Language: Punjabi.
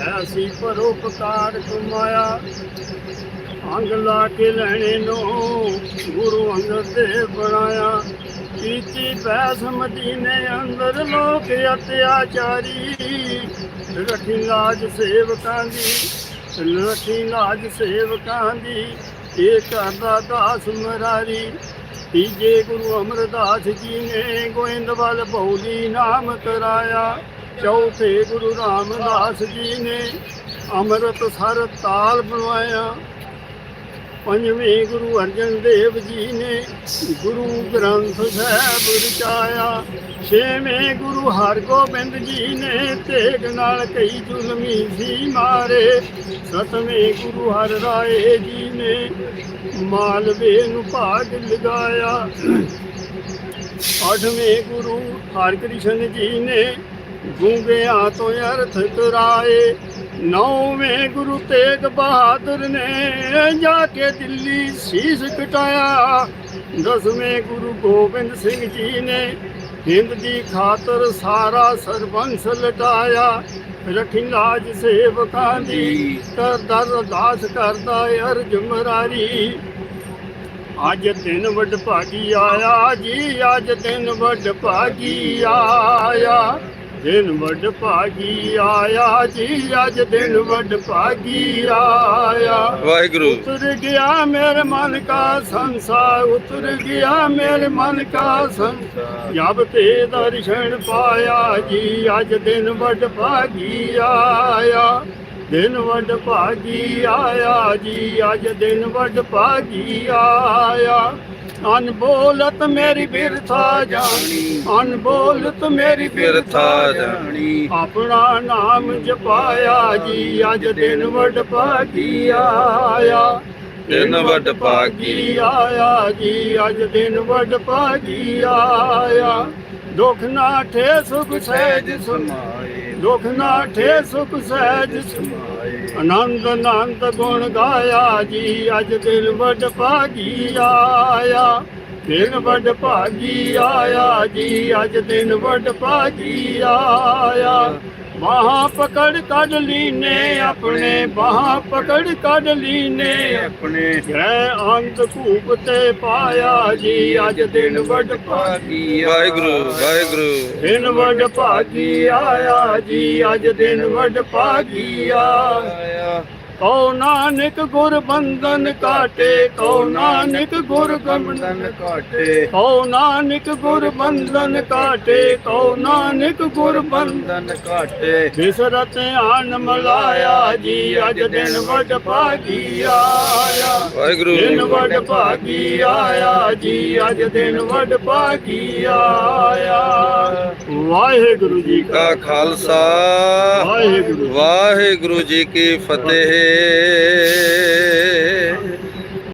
ਐਸੀ ਪਰਉਪਕਾਰ ਕਮਾਇਆ ਅੰਗ ਲਾ ਕੇ ਲੈਣੇ ਨੂੰ ਗੁਰੂ ਅੰਗਦ ਦੇਵ ਬਣਾਇਆ। ਕੀਤੀ ਬੈਸ ਮਦੀਨੇ ਅੰਦਰ ਲੋਕ ਅਤਿਆਚਾਰੀ ਰੱਖੀ ਲਾਜ ਸੇਵਕਾਂ ਦੀ, ਰੱਖੀ ਲਾਜ ਸੇਵਕਾਂ ਦੀ, ਇਹ ਕਰਦਾ ਦਾਸ ਮਰਾਰੀ। ਤੀਜੇ ਗੁਰੂ ਅਮਰਦਾਸ ਜੀ ਨੇ ਗੋਇੰਦਵਾਲ ਬੌਲੀ ਨਾਮ ਕਰਾਇਆ। ਚੌਥੇ ਗੁਰੂ ਰਾਮਦਾਸ ਜੀ ਨੇ ਅੰਮ੍ਰਿਤ ਸਰ ਤਾਲ ਬਣਵਾਇਆ। ਪੰਜਵੇਂ ਗੁਰੂ ਅਰਜਨ ਦੇਵ ਜੀ ਨੇ ਗੁਰੂ ਗ੍ਰੰਥ ਸਾਹਿਬ ਰਚਾਇਆ। ਛੇਵੇਂ ਗੁਰੂ ਹਰਗੋਬਿੰਦ ਜੀ ਨੇ ਤੇਗ ਨਾਲ ਕਈ ਜ਼ੁਲਮੀ ਸੀ ਮਾਰੇ। ਸਤਵੇਂ ਗੁਰੂ ਹਰ ਰਾਏ ਜੀ ਨੇ ਮਾਲਵੇ ਨੂੰ ਭਾਗ ਲਗਾਇਆ। ਅੱਠਵੇਂ ਗੁਰੂ ਹਰਕ੍ਰਿਸ਼ਨ ਜੀ ਨੇ ਗੂੰਗਿਆਂ ਤੋਂ ਅਰਥ ਕਰਾਏ ਨੌਵੇਂ ਗੁਰੂ ਤੇਗ ਬਹਾਦਰ ਨੇ ਜਾ ਕੇ ਦਿੱਲੀ ਸੀਸ ਕਟਾਇਆ ਦਸਵੇਂ ਗੁਰੂ ਗੋਬਿੰਦ ਸਿੰਘ ਜੀ ਨੇ ਹਿੰਦ ਦੀ ਖਾਤਰ ਸਾਰਾ ਸਰਬੰਸ ਲਟਾਇਆ। ਰੱਖੀ ਲਾਜ ਸੇਵਕਾਂ ਦੀ ਕਰਦਾ ਅਰਦਾਸ ਕਰਦਾ ਅਰਜ ਮਰਾਰੀ ਅੱਜ ਦਿਨ ਵੱਡ ਭਾਗੀ ਆਇਆ। ਜੀ ਅੱਜ ਦਿਨ ਵੱਡ ਭਾਗੀ ਆਇਆ। ਦਿਨ ਵੱਡ ਭਾਗੀ ਆਇਆ ਜੀ ਅੱਜ ਦਿਨ ਵੱਡ ਭਾਗੀ ਆਇਆ। ਵਾਹਿਗੁਰੂ। ਉਤਰ ਗਿਆ ਮੇਰੇ ਮਨ ਕਾ ਸੰਸਾਰ ਉਤਰ ਗਿਆ ਮੇਰੇ ਮਨ ਕਾ ਸੰਸਾਰ। ਜਬ ਤੇ ਦਰਸ਼ਨ ਪਾਇਆ ਜੀ ਅੱਜ ਦਿਨ ਵੱਡ ਭਾਗੀ ਆਇਆ। ਦਿਨ ਵੱਡ ਭਾਗੀ ਆਇਆ ਜੀ ਅੱਜ ਦਿਨ ਵੱਡ ਭਾਗੀ ਆਇਆ। ਅਨਬੋਲਤ ਮੇਰੀ ਬਿਰਥਾ ਜਾਣੀ। ਅਨਬੋਲਤ ਮੇਰੀ ਬਿਰਥਾ ਜਾਣੀ। ਆਪਣਾ ਨਾਮ ਜਪਾਇਆ ਜੀ ਅੱਜ ਦਿਨ ਵੱਡ ਭਾਗੀ ਆਇਆ। ਦਿਨ ਵੱਡ ਭਾਗੀ ਆਇਆ ਜੀ ਅੱਜ ਦਿਨ ਵੱਡ ਭਾਗੀ ਆਇਆ। ਦੁੱਖ ਨਾ ਠੇ ਸੁਖ ਸਹਿਜ ਸਮਾਏ। ਦੁੱਖ ਨਾ ਠੇ ਸੁਖ ਸਹਿਜ ਸਮਾਏ। ਆਨੰਦ ਆਨੰਦ ਗੁਣ ਗਾਇਆ ਜੀ, ਅੱਜ ਦਿਨ ਵੱਡ ਭਾਗੀ ਆਇਆ। ਦਿਨ ਵੱਡ ਭਾਗੀ ਆਇਆ ਜੀ, ਅੱਜ ਦਿਨ ਵੱਡ ਭਾਗੀ ਆਇਆ। ਬਾਹਾਂ ਪਕੜ ਕੱਢ ਲੀਨੇ ਆਪਣੇ ਬਾਹਾਂ ਪਕੜ ਕੱਢ ਲੀਨੇ ਆਪਣੇ। ਜੈ ਅੰਤ ਭੂਪ ਤੇ ਪਾਇਆ ਜੀ ਅੱਜ ਦਿਨ ਵੱਡ ਭਾਗੀ ਵਾਹਿਗੁਰੂ ਵਾਹਿਗੁਰੂ। ਦਿਨ ਵੱਡ ਭਾਗੀ ਆਇਆ ਜੀ ਅੱਜ ਦਿਨ ਵੱਡ ਭਾਗੀ ਆਇਆ ਕਉ ਨਾਨਕ ਗੁਰ ਬੰਧਨ ਕਾਟੇ ਕਉ ਨਾਨਕ ਗੁਰ ਬੰਧਨ ਕਾਟੇ ਕਉ ਨਾਨਕ ਗੁਰ ਬੰਧਨ ਕਾਟੇ ਕਉ ਨਾਨਕ ਗੁਰ ਬੰਧਨ ਕਾਟੇ ਬਿਸਰਤ ਆਨ ਮਲਾਇਆ ਜੀ ਅੱਜ ਦਿਨ ਵੱਡ ਭਾਗੀ ਆਇਆ। ਵਾਹਿਗੁਰੂ। ਦਿਨ ਵੱਡ ਭਾਗੀ ਆਇਆ ਜੀ ਅੱਜ ਦਿਨ ਵੱਡ ਭਾਗੀ ਆਇਆ। ਵਾਹਿਗੁਰੂ ਜੀ ਕਾ ਖਾਲਸਾ। ਵਾਹਿਗੁਰੂ ਜੀ ਕੀ ਫਤਿਹ।